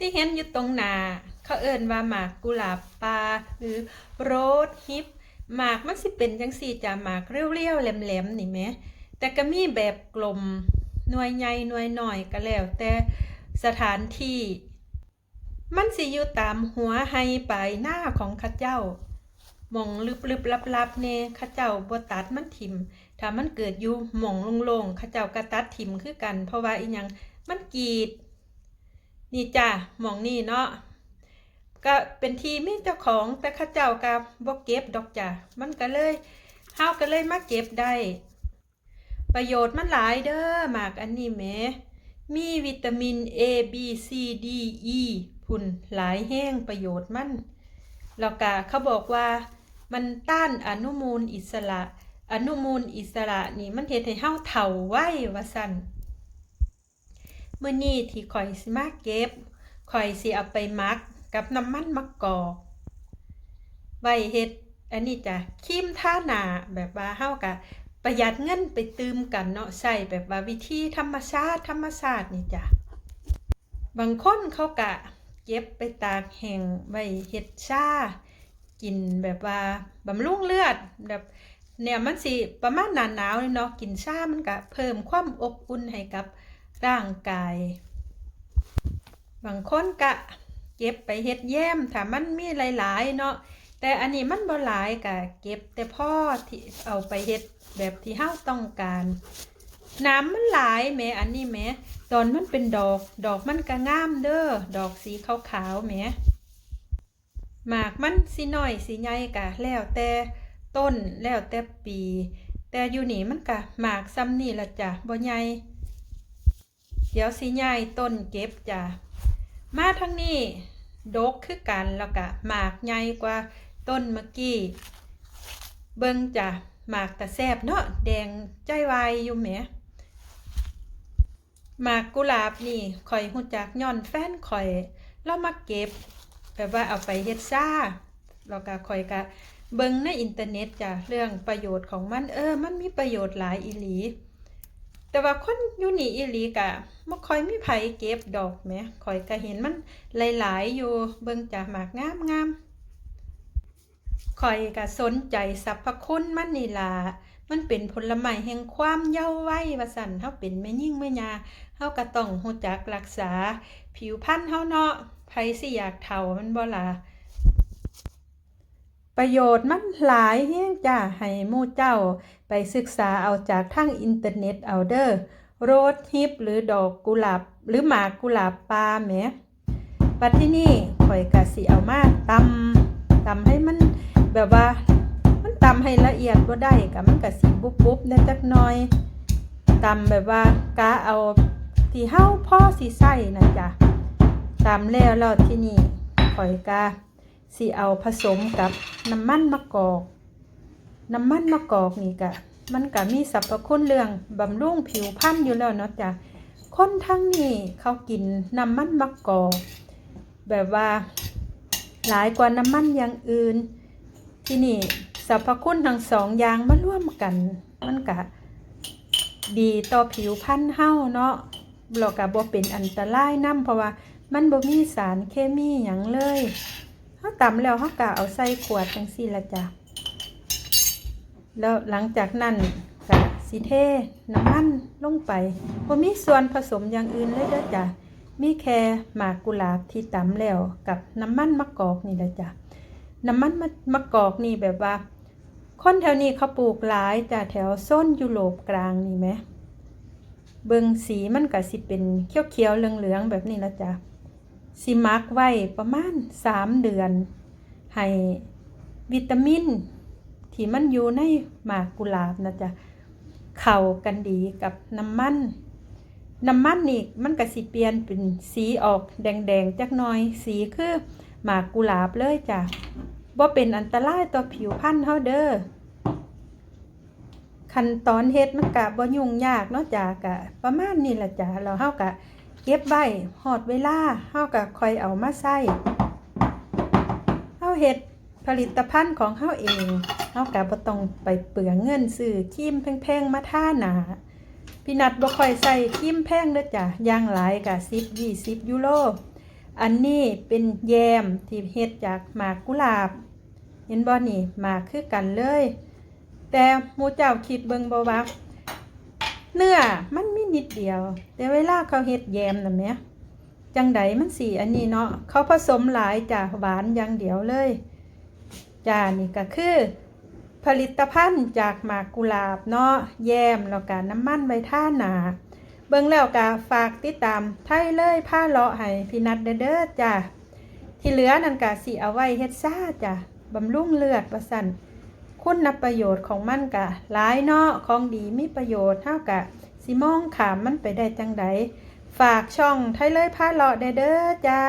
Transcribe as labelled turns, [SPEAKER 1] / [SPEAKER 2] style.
[SPEAKER 1] ที่เห็นอยู่ตรงหน้าเขาเอิ้นว่าหมากกุหลาบปลาหรือโรสฮิปหมากมันสิเป็นจังสี่จ้ะหมากเรียวๆแหลมๆนี่แหมแต่ก็มีแบบกลมหน่วยใหญ่หน่วยน้อยก็แล้วแต่สถานที่ มันสิอยู่ตามหัวไฮปลายหน้าของข้าเจ้ามองลึบๆลับๆเน่ข้าเจ้าบ่ตัดมันทิมถ้ามันเกิดอยู่หมองโล่งๆข้าเจ้าก็ตัดทิมคือกัน เพราะว่าอีหยังมันกรีด นี่จ้ะหมองนี่เนาะก็เป็นทีมีเจ้าของแต่ข้าเจ้าก็บ่เก็บดอกจ้ะมันก็เลยเฮาก็เลยมาเก็บได้ ประโยชน์มันหลายเด้อหมากอันนี้แหมมีวิตามิน A B C D E พุ่นหลายแห้งประโยชน์มันแล้วก็เขาบอกว่ามันต้านอนุมูลอิสระ อนุมูลอิสระนี่มันเฮ็ดให้เฮาเฒ่าไวว่าซั่น มื้อนี้ที่ข่อยสิมาเก็บข่อยสิเอาไปมักกับน้ำมันมะกอกไว้เฮ็ดอันนี้จ้ะครีมทาหน้าแบบว่าเฮาก็ประหยัดเงินไปตืมกันเนาะใช้แบบว่าวิธีธรรมชาติธรรมชาตินี่จ้ะบางคนเขากะเก็บไปตากแห้งไว้เฮ็ดชากินแบบว่าบำรุงเลือดแบบเนี่ยมันสิประมาณหนาหนาวเนาะกินชามันก็เพิ่มความอบอุ่นให้กับ ร่างกาย บางคนกะเก็บไปเฮ็ดแย้มถ้ามันมีหลาย ๆ เนาะแต่อันนี้มันบ่หลายกะเก็บแต่พ่อที่เอาไปเฮ็ดแบบที่เฮาต้องการ น้ำมันหลายแหมอันนี้แหมตอนมันเป็นดอกดอกมันก็งามเด้อดอกสีขาวๆแหมหมากมันสิน้อยสิใหญ่กะแล้วแต่ต้นแล้วแต่ปี แต่อยู่นี่มันกะหมากซ้ำนี่ละจ้ะบ่ใหญ่ เดี๋ยวสิใหญ่ต้นเก็บจ้ะมาทางนี้ดกคือกันแล้วก็หมากใหญ่กว่าต้นเมื่อกี้ เบิ่งจ้ะหมากตะแซบเนาะแดงใจวายอยู่แหมหมากกุหลาบนี่ข่อยหูจักย้อนแฟนข่อยเรามาเก็บแบบว่าเอาไปเฮ็ดซ่าแล้วก็ข่อยก็เบิ่งในอินเทอร์เน็ตจ้ะเรื่องประโยชน์ของมันเออ มันมีประโยชน์หลายอีหลี แต่ว่าคนอยู่นี่อีหลีกะบ่ค่อยมีไผเก็บดอกแหมข่อยก็เห็นมันหลายๆ อยู่เบิ่งจ้ะหมากงามงามๆข่อยก็สนใจสรรพคุณมันนี่ล่ะมันเป็นผลไม้แห่งความเยาว์วัยว่าสั่นเฮาเป็นแม่ยิ่งแม่ยาเฮาก็ต้องรู้จักรักษา ผิวพรรณเฮาเนาะไผสิอยากเฒ่ามันบ่ล่ะประโยชน์มันหลายแฮงจ้าให้มู่เจ้า ไปศึกษาเอาจากทางอินเทอร์เน็ตเอาเด้อโรสฮิปหรือดอกกุหลาบหรือหมากกุหลาบปลาแหมปัดที่นี่ข่อยก็สิเอามาตำตำให้มันแบบว่า มันตำให้ละเอียดบ่ได้ก็มันก็สิบุบๆได้จักหน่อยตำแบบว่ากะเอาที่เฮาพ่อสิใส่นะจ๊ะตำแล้วแล้วที่นี่ข่อยกะสิเอาผสมกับน้ำมันมะกอก น้ำมันมะกอกนี่กะมันก็มีสรรพคุณเรื่องบำรุงผิวพรรณอยู่แล้วเนาะจ้ะคนทั้งนี้เขากินน้ำมันมะกอกแบบว่าหลายกว่าน้ำมันอย่างอื่น ที่นี่สรรพคุณทั้งสองอย่างมาร่วมกัน มันก็ดีต่อผิวพรรณเฮาเนาะเราก็บ่เป็นอันตรายนํเพราะว่ามันบ่มีสารเคมีหยังเลยเฮาตำแล้วเฮาก็เอาใส่ขวดจังซี่ละจ้ะ แล้วหลังจากนั้นก็สิเทน้ำมันลงไปบ่มีส่วนผสมอย่างอื่นเลยเด้อจ้ะมีแค่หมากกุหลาบที่ตำแล้วกับน้ำมันมะกอกนี่แหละจ้ะน้ำมันมะมะกอกนี่แบบว่า คนแถวนี้เขาปลูกหลายจ้ะแถวโซนยุโรปกลางนี่ไหมเบิงสีมันก็สิเป็นเขียวๆเหลืองๆแบบนี้ละจ้ะสิมักไว้ประมาณสามเดือน ให้วิตามิน ที่มันอยู่ในหมากกุหลาบนะจ๊ะเข้ากันดีกับน้ำมันน้ำมันนี่มันก็สิเปลี่ยนเป็นสีออกแดงๆจักหน่อย สีคือหมากกุหลาบเลยจ้ะบ่เป็นอันตรายต่อผิวพรรณเฮาเด้อขั้นตอนเฮ็ดมันก็บ่ยุ่งยากเนาะจ้ะก็ประมาณนี้ล่ะจ้ะแล้วเฮาก็เก็บไว้ฮอดเวลาเฮาก็ค่อยเอามาใช้เฮาเฮ็ด ผลิตภัณฑ์ของเฮาเองเฮาก็บ่ต้องไปเปลืองเงินซื้อครีมแพงๆมาทาหน้าพี่นัดบ่ค่อยใส่ครีมแพงเด้อจ้ะอย่างหลายก็10 20ยูโรอันนี้เป็นแยมที่เฮ็ดจากหมากกุหลาบ เห็นบ่นี่หมากคือกันเลย แต่หมูเจ้าคิดเบิ่งบ่ว่าเนื้อมันมีนิดเดียว แต่เวลาเขาเฮ็ดแยมน่ะแหมจังไดมันสีอันนี้เนาะเขาผสมหลายจ้ะหวานอย่างเดียวเลย จ้านี่ก็คือ ผลิตภัณฑ์จากหมากกุหลาบเนาะแยมแล้วก็น้ำมันใบท่าหนาเบิ่งแล้วก็ฝากติดตามไทยเลยผ้าเลาะให้พี่นัดเด้อจ้ะที่เหลือนั่นก็สิเอาไว้เฮ็ดซ่าจ้ะบำรุงเลือดประสันคุณประโยชน์ของมันก็หลายเนาะของดีมีประโยชน์เท่ากับสิมองขามมันไปได้จังใดฝากช่องไทยเลยผ้าเลาะเด้อเด้อจ้า